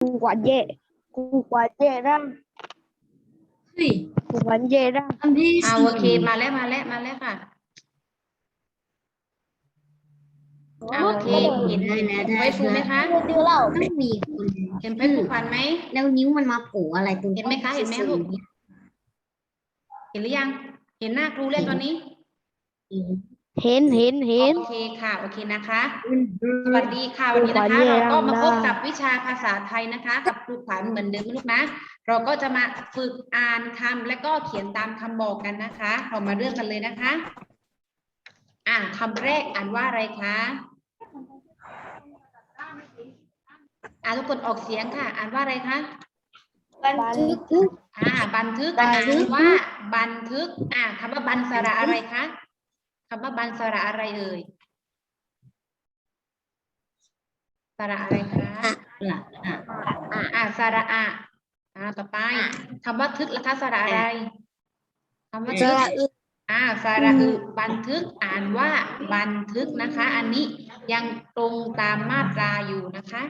กูกวาดเย่กูกวาดเย่ร่างเฮ้ยกูกวาดเย่ร่างอันที่อ่าสี่โอเคมาแล้วมาแล้วมาแล้วค่ะอ่าโอเคเห็นได้แล้วได้ไว้ฟูไหมคะดูเล่าไม่มีคนเห็นไว้ฟูฟันไหมแล้วนิ้วมันมาโผล่อะไรตรงเห็นไหมคะเห็นไหมลูกเห็นหรือยัง เห็นหน้าครูเล่นตอนนี้ เห็น เห็นเห็น โอเคค่ะ โอเคนะคะ สวัสดีค่ะ วันนี้นะคะครูขวัญเราก็มาพบเย่กับวิชาภาษาไทยนะคะ กับครูขวัญเหมือนเดิมนะลูกนะ เราก็จะมาฝึกอ่านคำและก็เขียนตามคำบอกกันนะคะ เรามาเริ่มกันเลยนะคะ อ่าคำแรกอ่านว่าอะไรคะอ่าทุกคนออกเสียงค่ะ อ่านว่าอะไรคะบันทึกอ่าบันทึกบัอ่านทึกนว่าบันทึก อ่าคำว่าบันสระอะไรคะ คำว่าบันสระอะไรเอ่ยสระอะไรคะละอะอ่าสระอะอ่าต่อไปคำว่าทึกล่ะคะสระอะไรคำว่าสทึกระอึอ่าสระอึบันทึกอ่านว่าบันทึกนะคะ อันนี้ยังตรงตามมาตราอยู่นะคะ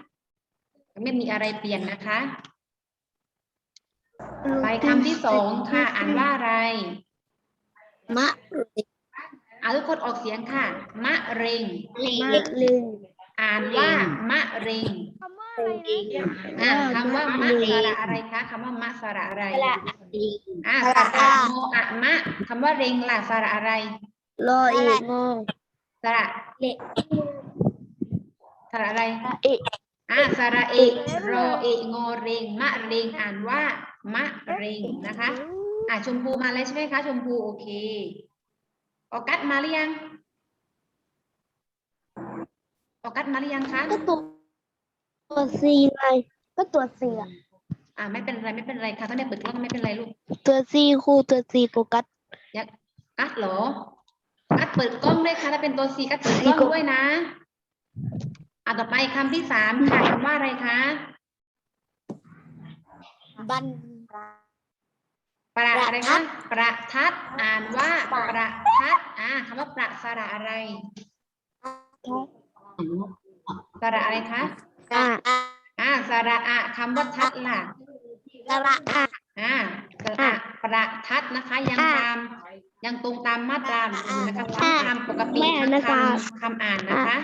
ไม่มีอะไรเปลี่ยนนะคะไปคำที่สองค่ะ อ่านว่าอะไร มะ อ่าทุกคนออกเสียงค่ะ มะเร็งมะลึงอ่านว่ามะเร็งอ่าคำว่ามะสระอะไรคะคำว่ามะสระอะไรอ่าสระโมอะมะคำว่าเร็งล่ะสระอะไรรออีกงอสระเละสระอะไรเอะอ่าสระเอกรอเอกงอเรงมะเร็งอ่านว่ามะเร็งนะคะ อ่าชมพูมาแล้วใช่ไหมคะ ชมพูโอเค ออกัสมาหรือยังออกัสมาหรือยังคะก็ตัวตัวซีไงก็ตัวซีอะอ่าไม่เป็นไรไม่เป็นไรค่ะถ้าไม่เปิดกล้องไม่เป็นไรลูกตัวซีคู่ตัวซีโฟกัสยักกัดเหรอกัดเปิดกล้องด้วยค่ะถ้าเป็นตัวซีกัดเปิดกล้องด้วยนะอ่าต่อไปคำที่สามค่ะคำว่าอะไรคะบัน ประประอะไรทัคะดประทัดอ่านว่าประทัดอ่าคำว่าประสระอะไรสระอะไรคะอะอ่าสระอะคำว่าทัดล่ะสระอะอ่าสระอะประทัดนะคะ ยังอะตามยังตรงตามมาตราอยู่นะคะอะทั้งคำปกติแม่ทั้งนะคะคำคำอ่านนะคะ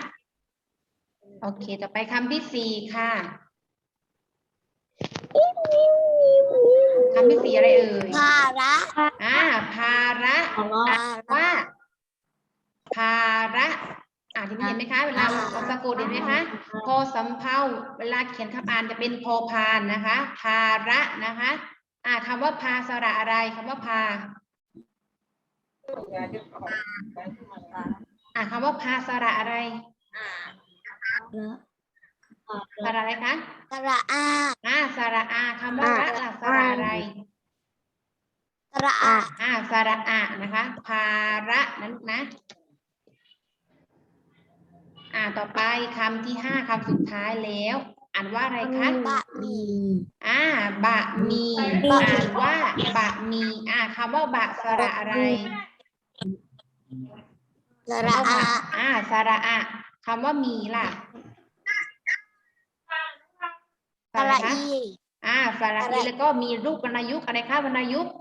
โอเค ต่อไปคำที่สี่ค่ะ คำที่สี่อะไรเอ่ยภาระอ่าภาระอ่านว่าภาระอ่าที่นี่เห็นไหมคะ เวลาเราสะกดเห็นไหมคะพอสำเภาเวลาเขียนคำอ่านจะเป็นพอพานนะคะ ภาระนะคะ อ่าคำว่าพาสระอะไรคำว่าพาอ่าคำว่าพาสระอะไรสระอะไรคะสระอาอ่าส ระอาคำว่าระล่ะสระอะไรสระอาอ่าสระอะนะคะภาระนะลูกนะ อ่าต่อไปคำที่ห้าคำสุดท้ายแล้ว อ่านว่าอะไรคะบะหมี่อ่าบะหมีบะอ่านว่าบะหมีอ่าคำว่าบะสระอะไรสระอาอ่าสระอะคำว่าหมีล่ะ สระคอีอ่าสระอีแล้วก็มีรูปวรรณยุกต์อะไรคะวรรณยุกต์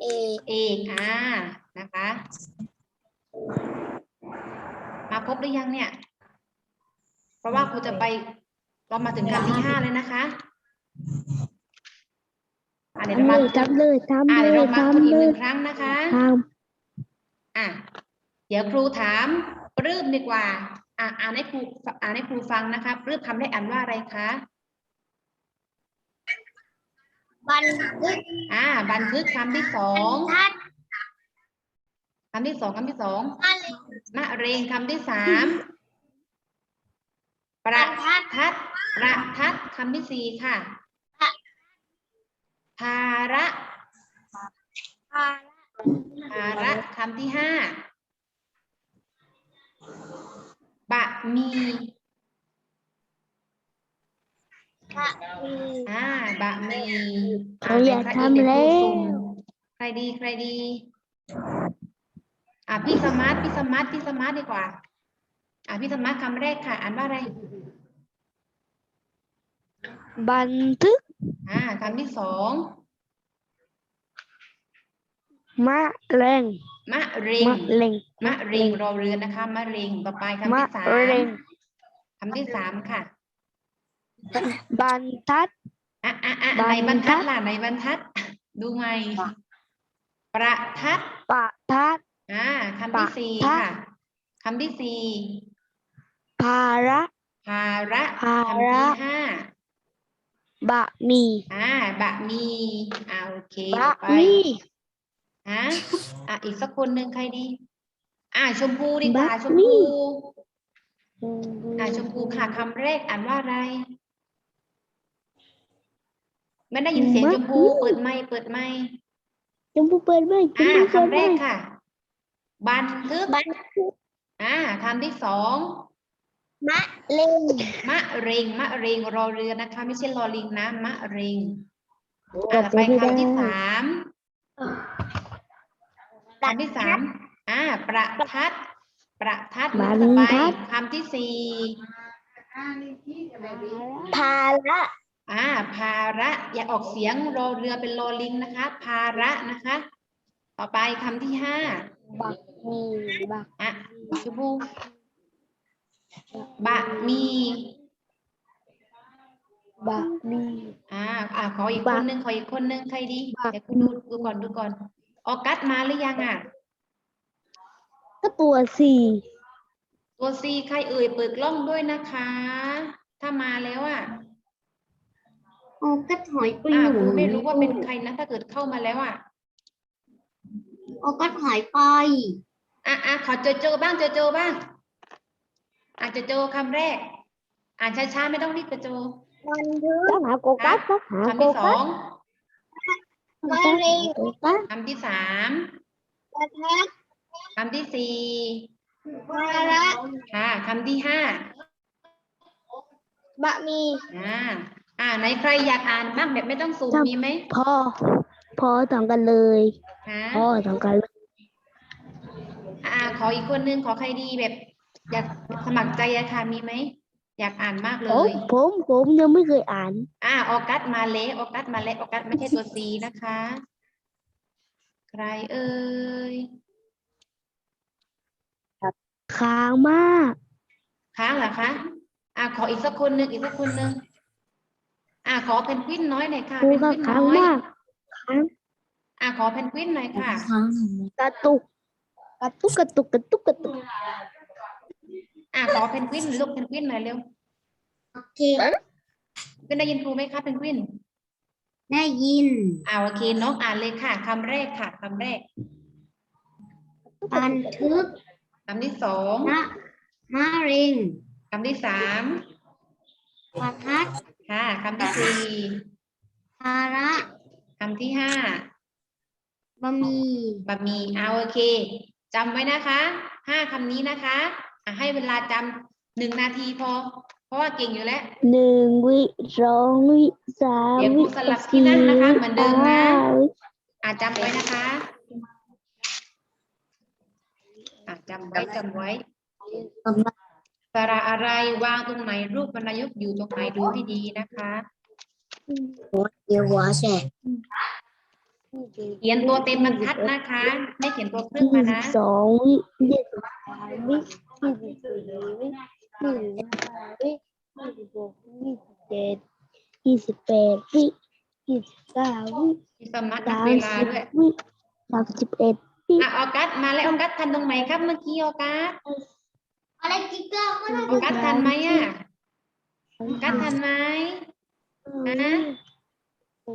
เอเอกอ่านะคะ มาครบหรือยังเนี่ย เพราะว่าครูจะไปเรามาถึงคำที่ห้าเลยนะคะอ่าเดี๋ยวเรามาทำเลยทำอ่าเลเดี๋ยวยเรามาทวนอีกทำหเลนึ่ยงครั้งนะคะทอะเดี๋ยวครูถามปลื้มดีกว่า อะอ่านให้ครูอ่านให้ครูฟังนะคะปลื้มคำได้อ่านว่าอะไรคะำ บันทึกอ่า บันทึกคำที่สองทัดคำที่สองคำที่สองอะไรมะเร็งคำที่สามประทัดทัดประทัดคำที่สี่ค่ะภาระภาภาระคำที่ห้าบะหมีระมี อ่าบะหมีเขาอยากทำแล้ว ใครดีใครดี อะพี่สมาร์ทพี่สมาร์ทพี่สมาร์ทดีกว่า อะพี่สมาร์ทคำแรกค่ะ อ่านว่าอะไร บันทึก อ่าคำที่สองมะเร็งมะเร็งมะเร็งมะเร็งรอเรือนะคะมะเร็งต่อไปคำมะที่สามเร็งคำที่สามค่ะ บรรทัด อะอะอะบรรในบรรทัดทัดล่ะในบรรทัด ดูไหมประทัดปะทัด อ่าคำที่ประสี่ทัด ค่ะคำที่สี่ภาระ ภาระภาคำระ ที่ห้าบะหมี่อ่าบะหมีอ่าโอเคบะไปหมี่ฮะอะอีกสักคนหนึ่งใครดี อ่าชมพูดีกว่าบะชมหมี่พู อ่าชมพูค่ะคำแรกอ่านว่าอะไร ไม่ได้ยินเสียงชมพูเปิดไมค์เปิดไมค์ชมพูเปิดไหมชมอ่าพูเปิดคำไหแรมกค่ะ บันทึกบันทึกอ่าคำที่สองมะเร็งมะเร็งมะเร็งรอเรือนะคะ ไม่ใช่รอลิงนะมะเร็งกัอ่าบต่อไปไม่ได้คำที่สามคำที่สามอ่า ประทัด ประทัดบรรต่อไปทัดคำที่สี่ภาระ อ่าภาระอย่าออกเสียงรอเรือเป็นรอลิงนะคะ ภาระนะคะ ต่อไปคำที่ห้าบักหมี่บักอะชมพูบะหมีบักหมี่อ่า อ่าขออีกบะคนหนึ่งขออีกคนหนึ่งใครดีบะเดี๋ยวคุณดูดูก่อนดูก่อน ออกัสมาหรือยังอะ ก็ตัวสี่ตัวซีใครเอ่ยเปิดกล้องด้วยนะคะ ถ้ามาแล้วอะ โอ้ก็ถอยไปอ่าหนูครูไม่รู้ว่าเป็นใครนะ ถ้าเกิดเข้ามาแล้วอะโอ้ก็ถอยไปอะอะขอโจโจบ้างโจโจบ้างอะโจโจคำแรก อ่านช้าๆไม่ต้องรีบโจโจบันทึกต้องหาโกกัสต้องหาคำโกที่สกัอสงมะเร็งโกกัสคำที่สามประทัดคำที่สี่ภาระค่ะคำที่ห้าบะหมี่อ่า อ่าไหนใครอยากอ่านบ้างแบบไม่ต้องสูงมีไหมพ่อพ่อทำกันเลยฮะพ่อทำกันเลยอ่า ขออีกคนนึงขอใครดีแบบ อยากสมัครใจอะค่ะมีไหมอยากอ่านมากเลผมยผมผมยังไม่เคยอ่าน อ่าออกัสมาเละออกัสมาเละออกัสไม่ใช่ตัวซีนะคะ ใครเอ่ยค้างมาก ค้างเหรอคะ อ่าขออีกสักคนหนึ่งอีกสักคนหนึ่ง อ่าขอเพนกวินน้อยหน่อยค่ะครูเพนก็กวินค้างน้อยมากค้างอ่าขอเพนกวินหน่อยค่ะกระตุกกระตุกกระตุกกระตุกกระตุกอ่าขอเพนกวินลูกเพนกวินหน่อยเร็วโอเค เป็นได้ยินครูไหมคะเพนกวินได้ยิน อ่าโอเคน้องอ่านเลยค่ะคำแรกค่ะคำแรกบันทึกคำที่สองมะมะเร็งคำที่สามประทัด ค่ะคำที่สี่ภาระคำที่ห้าบะหมี่บะหมี่เอาโอเคจำไว้นะคะห้าคำนี้นะคะอะให้เวลาจำหนึ่งนาทีพอ เพราะว่าเก่งอยู่แล้วหนึ่งวิสองวิสามเดี๋ยวครูวิสลับที่นั่งนะคะ เหมือนเดิมนะห้าวิอะจำไว้นะคะอะจำไว้จำไว้สระอะไรวางตรงไหนรูปวรรณยุกต์อยู่ตรงไหนดูให้ดีนะคะเดี๋ยวหัวแฉะเขียนตัวเต็มบรรทัดนะคะ ไม่เขียนตัวครึ่งยี่มาสิบนะ สองวิยี่สิบสามวิยี่สิบสี่วิยี่สิบห้าวิยี่สิบหกยี่สิบเจ็ดยี่สิบแปดวิยี่สิบเก้าวิมีสมัครนับสามเวสิลาบด้วยวิสามสิบเอ็ดวิอะออกัสมาแล้วออกัสทันตรงไหนครับเมื่อกี้ออกัส อะไรกิ๊กเกอร์ออกัสทันไหมอะออกัสทันไหมฮะ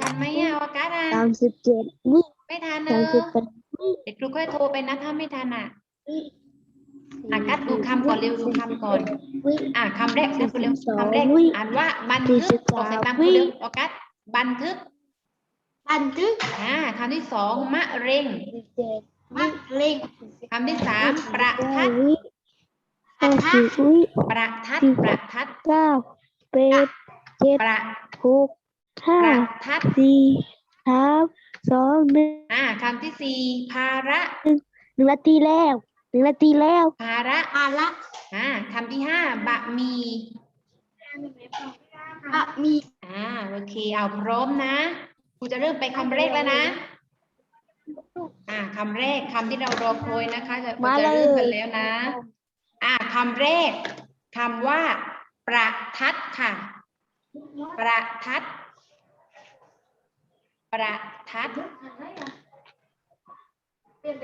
ทันไหมอะออกัสอะสามสิบเจ็ดวิไม่ทันเนสามอะสิบแปดวิเดี๋ยวครูค่อยโทรไปนะถ้าไม่ทันอะออกัสดูคำก่อนเร็วดูคำก่อน วิ อะคำแรกเร็วเร็วสองคำแรกวิอ่านว่าบันสี่ทึสิกบออกเสียงตามสามครูเร็ววิออกัสบันทึกบันทึกอ่าคำที่สองมะเร็งสิบเจ็ดมะเร็งคำที่สามประทัดวิ ห้าสิบวิประทัดประทัดเก้าแปดเจ็ดประหกห้าประทัดสี่สามสองหนึ่งอ่าคำที่สี่ภาระหนึ่งนาทีแล้วหนึ่งนาทีแล้วภาระภาระอ่าคำที่ห้าบะหมี่ภอะมีอ่าโอเคเอาพร้อมนะครูจะเริ่มไปคำแรกแล้วนะอ่าคำแรกคำที่เรารอคอยนะคะจะมาจะเลยเริ่มกันแล้วนะ อ่าคำแรกคำว่า ประทัดค่ะ ประทัด ประทัด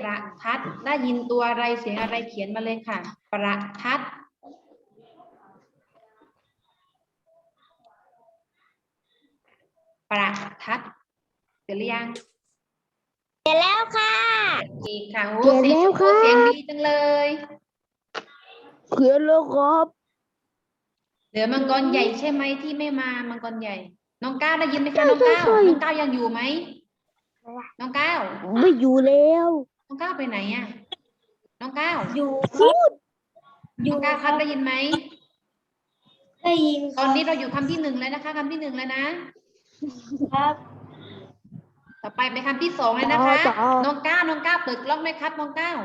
ประทัด ได้ยินตัวอะไรเสียงอะไรเขียนมาเลยค่ะ ประทัด ประทัดเสร็จหรือยังเสร็จแล้วค่ะอีกค่ะโอ้เสร็จเสียงแล้วค่ะเสียงดีจังเลย เขียนแล้วครับเหลือมังกรใหญ่ใช่ไหมที่ไม่มามังกรใหญ่ น้องก้าวได้ยินไหมใช่คะน้องก้าวใช่ใช่น้องก้าวยังอยู่ไหมน้องก้าวไม่อยู่แล้ว น้องก้าวไปไหนอะน้องก้าวอยู่พูดน้องก้าวครับได้ยินไหมได้ยินตอนนี้เราอยู่คำที่หนึ่งแล้วนะคะคำที่หนึ่งแล้วนะครับ ต่อไปไปคำที่สองเลยนะคะต่อต่อน้องก้าวน้องก้าวเปิดกล้องไหมครับน้องก้าว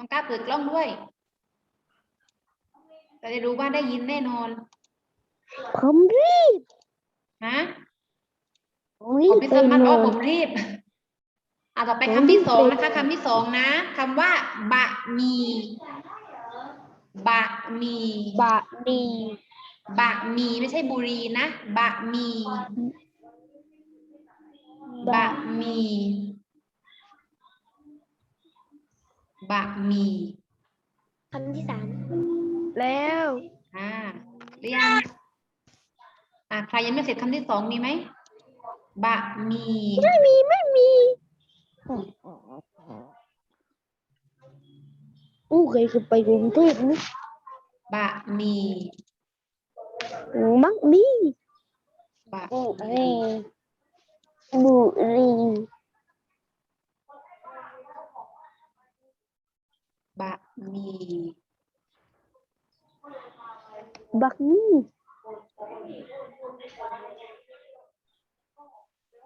น้องก้าวเปิดกล้องด้วยจะได้รู้ว่าได้ยินแน่นอน ผมรีบฮะผมรีผบมไม่ไปสามารถนอ๋ออนผมรีบอะต่อไปผมคำที่สองรีบนะคะคำที่สองนะคำว่าบะหมี่บะหมี่บะหมี่บะหมี่ไม่ใช่บุรีนะบะหมี่บะหมี่ บะหมี่คำที่สามแล้วอ่าเรียงอะใครยังไม่เสร็จคำที่สองมีไหมบะหมี่ไม่มีไม่มีอู้เคยจะไปกรุงเทพนะบะหมี่มักมีบะบุรีบุรี บะหมี่บักนี่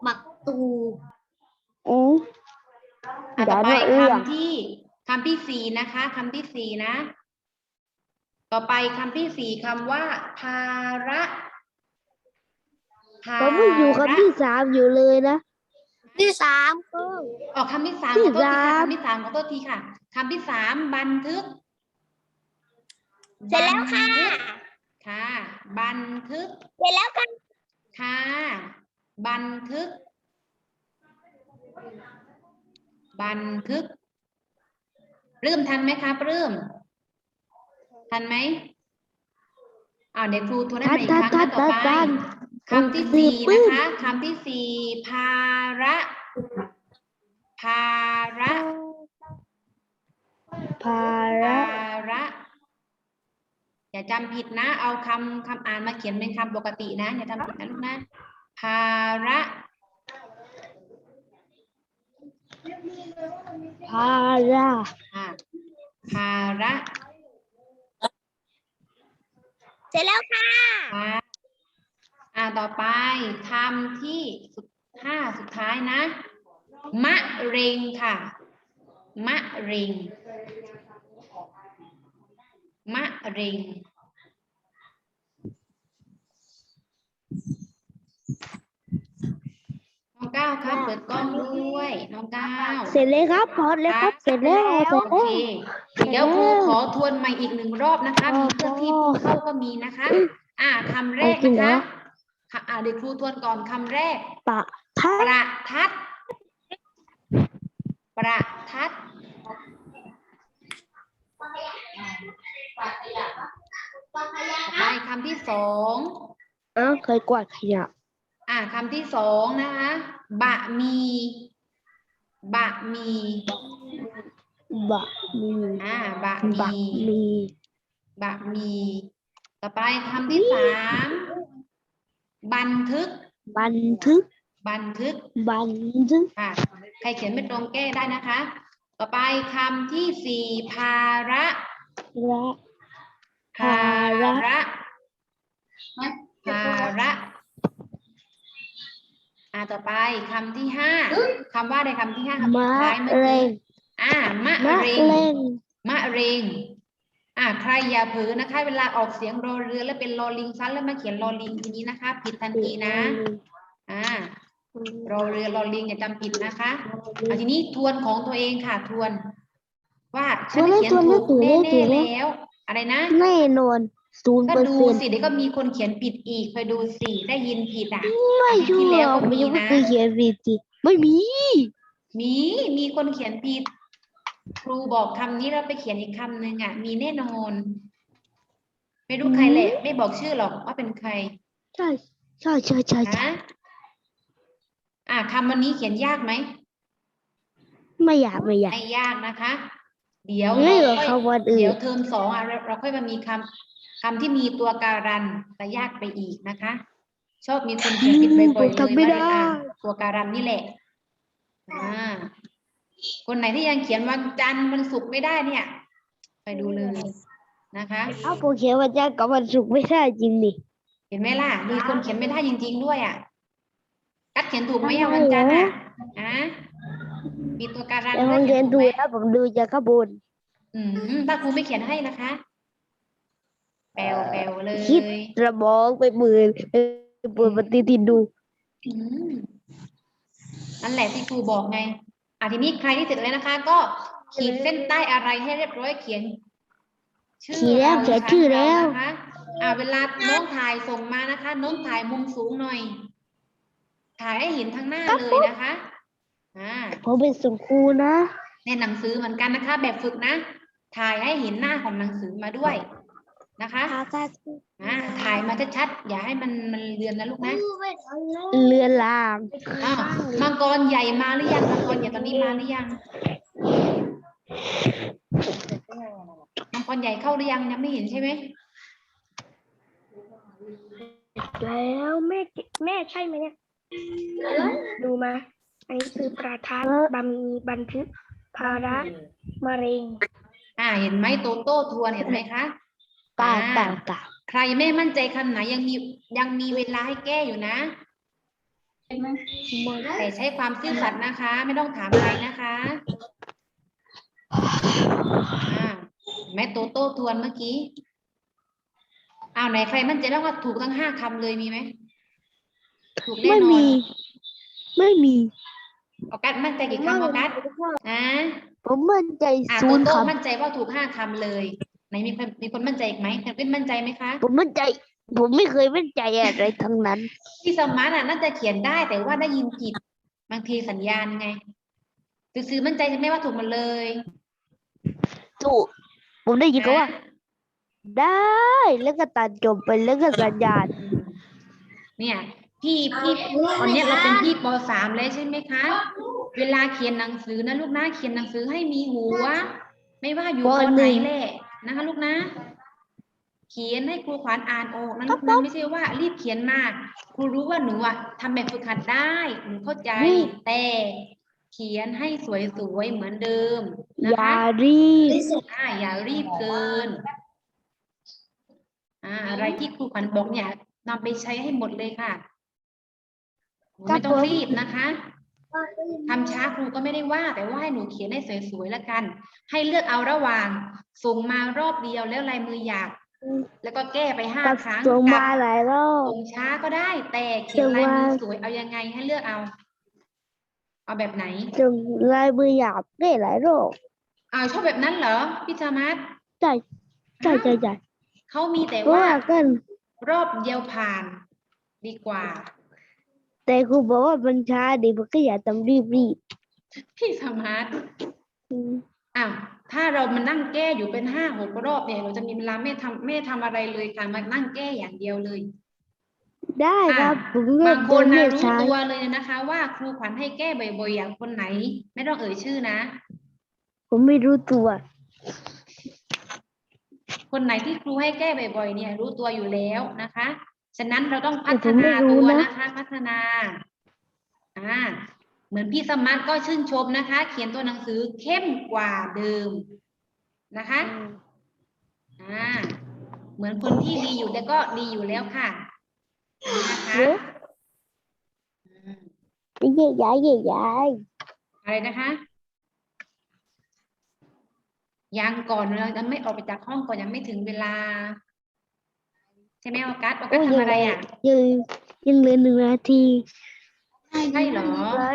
หมักตูอืออะต่อไปเรื่องคำที่คำที่สี่นะคะคำที่สี่นะ ต่อไปคำที่สี่คำว่า ภาระภาผมไม่อยู่ระคำที่สามอยู่เลยนะที่สามคือออกคำที่สามที่ขอโทษทีค่ะสามคำที่สามขอโทษทีค่ะ คำที่สามบันทึกเสร็จแล้วค่ะ บันทึกค่ะ บันทึกเสร็จแล้วค่ะค่ะ บันทึก บันทึกปลื้มทันไหมคะปลื้มทันไหมอ้าวเดี๋ยวครูทวนให้ใหม่อีกครั้งนะต่อไปคำที่สี่นะคะคำที่สี่ภาระ ภาระ ภาภระาระ อย่าจำผิดนะ เอาคำคำอ่านมาเขียนเป็นคำปกตินะ อย่าจำผิดนะลูกนะ ภาระ ภาระอะภาระเสร็จแล้วค่ะค่ะอ่าต่อไปคำที่สุดห้าสุดท้ายนะ มะเร็งค่ะ มะเร็งมะเร็งน้องก้าวครับเปิดกล้องด้วยน้องก้าวเสร็จเลยครับพอดเลยครับ เสร็จแล้วเสร็จโอแล้ว เคเดี๋ยวครูขอทวนใหม่อีกหนึ่งรอบนะคะมีเครื่องที่ผู้เข้าก็มีนะคะ อ่าคำแรกจริงนะเหรอ คะค่ะอ่าเดี๋ยวครูทวนก่อนคำแรกปะทัดประทัด ประทัดต่อไปคำที่สองเอ้าเคยกวาดขยะ อ่าคำที่สองนะคะบะหมี บะหมี บะมีอ่าบะหบะมีมี บะหมี ต่อไปคำที่สามบันทึก บันทึก บันทึก บันทึกค่ะ ใครเขียนไม่ตรงแก้ได้นะคะ ต่อไปคำที่สี่ภาระระภาระภาระอ่าต่อไปคำที่ห้าคำว่าอะไรคำที่ห้าคำสุมะดท้ายเมื่อเร็กี้งอ่ามะมะเร็งเร็งมะเร็งอ่าใครอย่าเผลอนะคะ เวลาออกเสียงรอเรือแล้วเป็นลอลิงซันแล้วมาเขียนลอลิงทีนี้นะคะ ผิดทันทีนะ อ่า รอเรือลอลิงอย่าจำผิดนะคะอะทีนี้ทวนของตัวเองค่ะทวน ว่าฉันเขียนถูกแน่ๆแล้ว อะไรนะแน่นอนศูนย์ก็เปอร์ดูเซ็นต์สิเดี๋ยวก็มีคนเขียนผิดอีกคอยดูสิได้ยินผิดอะไม่อาทิตย์เชื่ที่แล้อวก็ผมมียังไม่นะเคยเขียนผิดสิไม่มี มีมีคนเขียนผิด ครูบอกคำนี้แล้วไปเขียนอีกคำหนึ่งอะ มีแน่นอน ไม่รู้ใครแหละ ไม่บอกชื่อหรอกว่าเป็นใคร ใช่ใช่ใช่ใช่ใช่นะ อะคำวันนี้เขียนยากไหมไม่อยากไม่อยาก ไม่ยากนะคะ เดี๋ยวไม่เหรเราอค่อยคำวันอื่เดี๋ยนวเทอมสองอะเราเราค่อยมามีคำคำที่มีตัวการันแต่ยากไปอีกนะคะ ชอบมีคนเขียนผิดบ่อยๆเลยทำไม่ได้ว่าอะตัวการันนี่แหละอ่าคนไหนที่ยังเขียนวันจันทร์วันศุกร์ไม่ได้เนี่ย ไปดูเลยนะคะ เอาผมเขียนวันจันทร์กับวันศุกร์ไม่ได้จริงดิเห็นไหมล่ะ มีคนเขียนไม่ได้จริง ๆ ด้วยอะ กัดเขียนถูกไหมอะวันจันทร์อะอะมีตัวการันแต่ด้ผวยมเขียนถูถูกกไหมแล้วผมดูจากข้างบนอืมถ้าครูไม่เขียนให้นะคะ แปลวแปลวเลยคิดระบองไปมือไปเปิดปฏิทินดูอืมนั่นแหละที่ครูบอกไงอะทีนี้ใครที่เสร็จแล้วนะคะ ก็ขีดเส้นใต้อะไรให้เรียบร้อยเขียนชื่อขีดแล้วราเขียนชื่อแล้วนะคะอะเวลาน้องถ่ายส่งมานะคะ น้องถ่ายมุมสูงหน่อย ถ่ายให้เห็นทั้งหน้าเลยนะคะอ่าผมเป็นสุครูนะในหนังสือเหมือนกันนะคะ แบบฝึกนะ ถ่ายให้เห็นหน้าของหนังสือมาด้วยนะคะอ่าถ่ายมาชัดๆอย่าให้มันมันเลือนนะลูกนะเรือนลางอ้าวมังกรใหญ่มาหรือยังมังกรใหญ่ตอนนี้มาหรือยังมังกรใหญ่เข้าหรือยังยังไม่เห็นใช่ไหมแล้วแม่เกแม่ใช่ไหมเนี่ย ดูมาอันนี้คือประธานบำมีบันทึกภาระมะเร็ง อ่า เห็นไหมโตโต้ทวนเห็นไหมคะเปล่าอ่เปล่าเปล่าใครไม่มั่นใจคำไหนยังมียังมีเวลาให้แก้อยู่นะแต่ใช้ความซื่อสัตย์นะคะ ไม่ต้องถามใครนะคะอ่าแม่โตโต้ทวนเมื่อกี้อ้าวไหนใครมั่นใจแล้วว่าถูกทั้งห้าคำเลยมีไหม ถูกแน่ไม่นอนมี ไม่มี ออกัสมั่นใจกี่คำออกัสอ่าผมมั่นใจอ่าศูโตนย์โต้คมั่นใจว่าถูกห้าคำเลยไหนมีคนมีคนมั่นใจอีกไหมแคนเป็นมั่นใจไหมคะำผมมั่นใจ ผมไม่เคยมั่นใจอะไรทั้งนั้นพี่สมาร์ทอะน่าจะเขียนได้แต่ว่าได้ยินผิดบางทีสัญญาณไงซื้อๆมั่นใจใช่ไหมว่าถูกหมดเลยถูกผมได้ยินเขาว่าอะได้แล้วก็ตัดจบไปแล้วก็สัญญาณเนี่ย พี่พี่ตอนเนี้ยเราเป็นพี่ปสามแล้วใช่ไหมคะ เวลาเขียนหนังสือนะลูกนะเขียนหนังสือให้มีหัว ไม่ว่าอยู่ปปหนึ่งไหนแหละนะคะ ลูกนะ เขียนให้ครูขวัญอ่านออกนะลูกนะไม่ใช่ว่ารีบเขียนมาก ครูรู้ว่าหนูอะทำแบบฝึกหัดได้หนูเข้าใจแต่เขียนให้สวยๆเหมือนเดิมอนะย่าคะรีบอ่าอย่ารีบเกินอ่าอะไรที่ครูขวัญบอกเนี่ยนำไปใช้ให้หมดเลยค่ะหนู ไม่ต้องรีบนะคะทำช้าครูก็ไม่ได้ว่า แต่ว่าให้หนูเขียนให้สวยๆแล้วกัน ให้เลือกเอาระหว่าง ส่งมารอบเดียวแล้วลายมือหยาบแล้วก็แก้ไปห้าตัดครั้งส่งกัมาบหลายรอบส่งช้าก็ได้ แต่เขียนลายมือแต่ว่าสวยเอายังไงให้เลือกเอา เอาแบบไหนส่งลายมือหยาบได้หลายรอบอ่าชอบแบบนั้นเหรอพี่ธรรมัสใช่ใช่ใช่ใช่เขามีแต่เพราะว่าว่ากันรอบเดียวผ่าน ดีกว่า แต่ครูบอกว่ามันช้าดีมันก็อย่าทำรีบรีบพี่สมาร์ทอืมอ้าวถ้าเรามานั่งแก้อยู่เป็นห้าหกรอบเนี่ย เราจะมีเวลาไม่ทำไม่ทำอะไรเลยค่ะมานั่งแก้อย่างเดียวเลย ได้ครับอะ ผมก็บางคนเดินะเรียรู้ช้าตัวเลยนะคะ ว่าครูขวัญให้แก้บ่อยๆอย่างคนไหน ไม่ต้องเอ่ยชื่อนะ ผมไม่รู้ตัวคนไหนที่ครูให้แก้บ่อยๆเนี่ย รู้ตัวอยู่แล้วนะคะ ฉะนั้นเราต้องพัฒแต่ผมไม่นารู้ตัวนะนะคะพัฒนาอ่าเหมือนพี่สมาร์ทก็ชื่นชมนะคะ เขียนตัวหนังสือเข้มกว่าเดิมนะคะอ่าเหมือนคนที่ดีอยู่แต่ก็ดีอยู่แล้วค่ะนี่นะคะเยอะอืมเย่ย้ายเย่ย้ายอะไรนะคะยังก่อนเรายังไม่ออกไปจากห้องก่อนยังไม่ถึงเวลาใช่ไหมออกัสออกัสทำอะไรอะยังยังเหลือหนึ่งนาทีใช่เหรอไร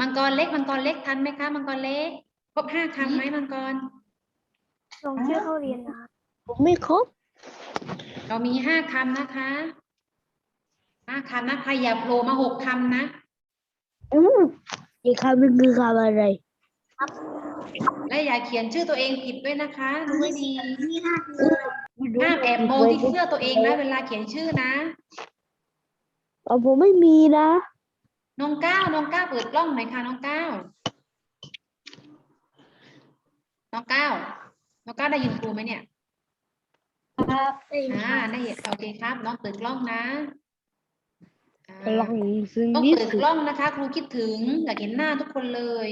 มังกรเล็กมังกรเล็กทันไหมคะมังกรเล็ก ครบห้าคำไหมมังกรลงชื่อเข้าเรียนนะผมไม่ครบ เรามีห้าคำนะคะห้าคำนะใครอย่าโผล่มาหกคำนะอู้อีกคำหนึงคือคำอะไรและอย่าเขียนชื่อตัวเองผิดด้วยนะคะดูให้ดีไม่รู้ ห้ามแอบโมที่เสื้อตัวเองนะเวลาเขียนชื่อนะอ๋อผมไม่มีนะน้องก้าวน้องก้าวเปิดกล้องหน่อยค่ะน้องก้าวน้องก้าวน้องก้าวได้ยินครูไหมเนี่ยอ่าได้ยินโอเคครับ น้องเปิดกล้องนะอ่ากำลังซึ้งต้องที่เปิดสุดกล้องนะคะ ครูคิดถึงอยากเห็นหน้าทุกคนเลย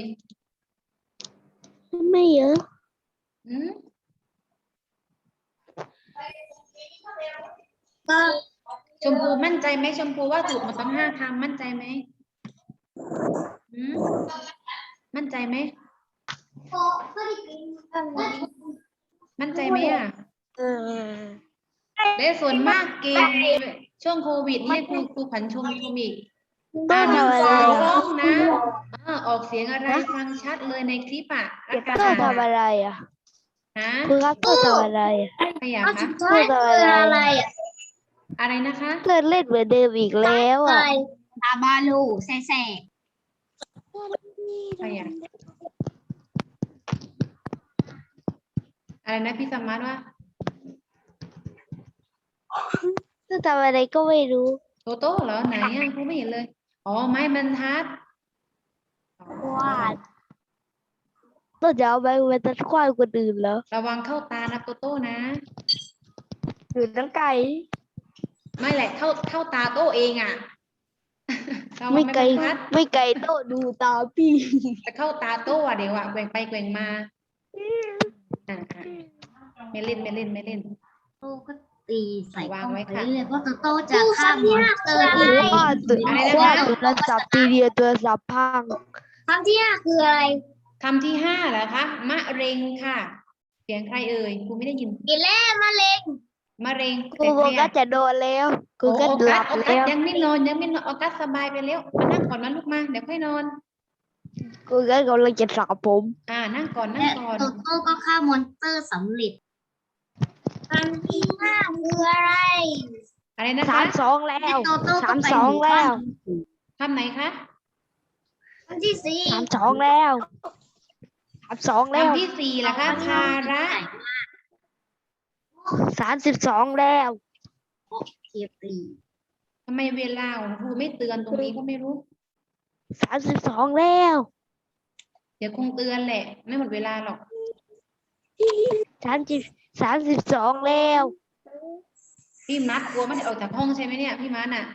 ไม่เยอะอืม ชมพูมั่นใจไหมชมพูว่าถูกหมดทั้งห้าคำมั่นใจไหมอืมมั่นใจไหมมั่นใจไหมอะเออและส่วนมากเกมช่วงโควิดนี่ครูครูผันชมชมอีกต้อ่าองนทำอะไรกอะล้องนะเออออกเสียงอะไรฟังชัดเลยในคลิปอะแล้วการต้องอ่านทำอะไรอะฮะคุณครับต้องทำอะไรอะใครอยากคะต้องทำอะไรอะ อะไรนะคะเล่นเล่นเหมือนเดิมอีกแล้วอะตาบาลูแซ่แซ่ใครอยากอะไรนะพี่สมมาร์ทว่าต้องทำอะไรก็ไม่รู้ โตโต้เหรอไหนอะครูไม่เห็นเลย อ๋อไม้บรรทัดวาดต้องจะเอาไปไว้ตัดควายคนอื่นเหรอระวังเข้าตานะโตโต้นะ อยู่ตั้งไกล ไม่แหละเข้าเข้าตาโต้เองอะระวังไม่ไกลบรรทัดไม่ไกลโต๊ะดูตาพี่จะเข้าตาโต้อะเดี๋ยวอะแกว่งไปแกว่งมาอ่าอ่าไม่เล่นไม่เล่นไม่เล่นโตก็ตีใส่วางไว้ค่ะเรื่อยๆเพราะโตจะข้ามมอนสเตอร์ที่ว่าตัวอะไรนะคะว่าตัวละสับทีเดียวตัวสับพังคำที่ห้าคืออะไรคำที่ห้าเหรอคะมะเร็งค่ะ เสียงใครเอ่ยครูไม่ได้ยินกินแล้วมะเร็ง มะเร็งกูบอกก็จะโดนแล้วกูก็โอ้หลับโอกัสแล้วยังไม่นอนยังไม่นอนออกัสสบายไปแล้วมานั่งก่อนนะลูกมาเดี๋ยวค่อยนอน กูก็กำลังจะสระผม อ่านั่งก่อนนั่งและก่อนโตโต้ก็ฆ่ามอนสเตอร์สำเร็จคำที่ห้าคืออะไรอะไรนะสาคะมสองแล้วโตโต้สาก็มไปสองแล้วคำไหนคะคำที่สี่สามสองแล้วสามสองแล้วคำที่สี่เหรอคะภาระ สามสิบสองแล้วเทียบรีทำไมเวลาของครูไม่เตือนตรงนี้ก็ไม่รู้ สามสิบสองแล้ว เดี๋ยวคงเตือนแหละ ไม่หมดเวลาหรอกสามสิบสามสิบสองแล้วพี่มัดกลัวไม่ได้ออกจากห้องใช่ไหมเนี่ยพี่มัดน่ะ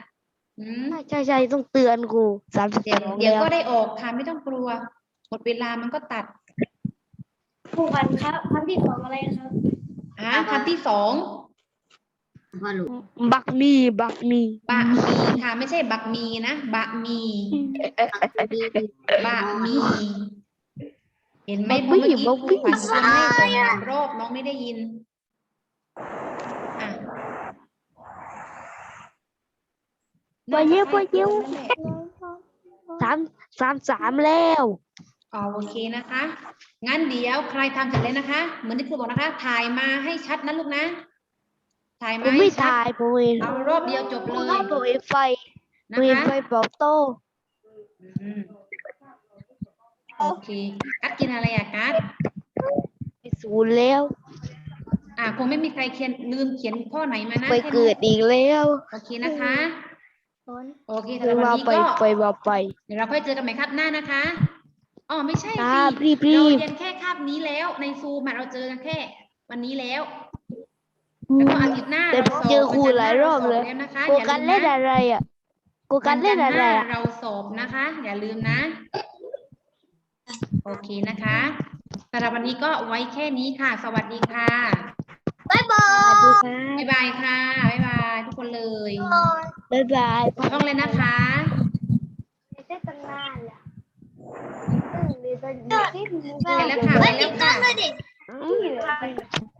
อืมใช่ใช่ต้องเตือนกูสามสิบเดี๋สยวองเดี๋ยวแล้วก็ได้ออกค่ะไม่ต้องกลัวหมดเวลามันก็ตัด ผู้กันครับคำที่สองอะไรครับ อ่าคำที่สองบาลูบักมีบักมีบะหมี่ค่ะ ไม่ใช่บักมีนะบะหมี่บะหมี่เห็นไหมเพราะเมื่อกี้ครูขวัญชวนให้สองสามรอบน้องไม่ได้ยินอะไปเยอะไปเยอะนั่นแหละสามสามสามแล้ว อ๋อโอเคนะคะ งั้นเดี๋ยวใครทำเสร็จเลยนะคะ เหมือนที่ครูบอกนะคะ ถ่ายมาให้ชัดนะลูกนะ ถ่ายผมมาให้ไม่ชัดถ่ายผมเองเอารอบเดียวจบเลยผมเองไฟผนะมเองคะไฟเป่าโต้อืมโอเค กัดกินอะไรอะกัด ไปศูนย์แล้ว อ่าคงไม่มีใครเขียนลืมเขียนข้อไหนมานะไปใช่ไหมเกิดอีกแล้วโอเคนะคะ โอเคไปสำหรับวันมานี้ไปก็ไปมาไป เดี๋ยวเราค่อยเจอกันใหม่ครับหน้านะคะ อ๋อไม่ใช่คสิรับรีบรีเราบเรียนแค่คาบนี้แล้วในซูมอะเราเจอกันแค่ วันนี้แล้วแล้วก็อาทิตย์หน้าแต่เราผมสอบเจอครูหลายรอบเลย วันจันทร์หน้าราสอบแล้วนะคะกูอย่ากันลืเล่นมนะอะไรอะกูกันเล่นอะไรวัอะจัทหาเราสอบนะคะ อย่าลืมนะ โอเคนะคะสำหรับวันนี้ก็ไว้แค่นี้ค่ะ สวัสดีค่ะบ๊ายบาสวัสยดีครับบ๊ายบายค่ะบ๊ายบายทุกคนเลย บ๊ายบาย ต้องเลยนะคะ ได้ตั้งนานแล้ว ไปแล้วค่ะไปเฮ้ยแล้ติวดตาค่ะ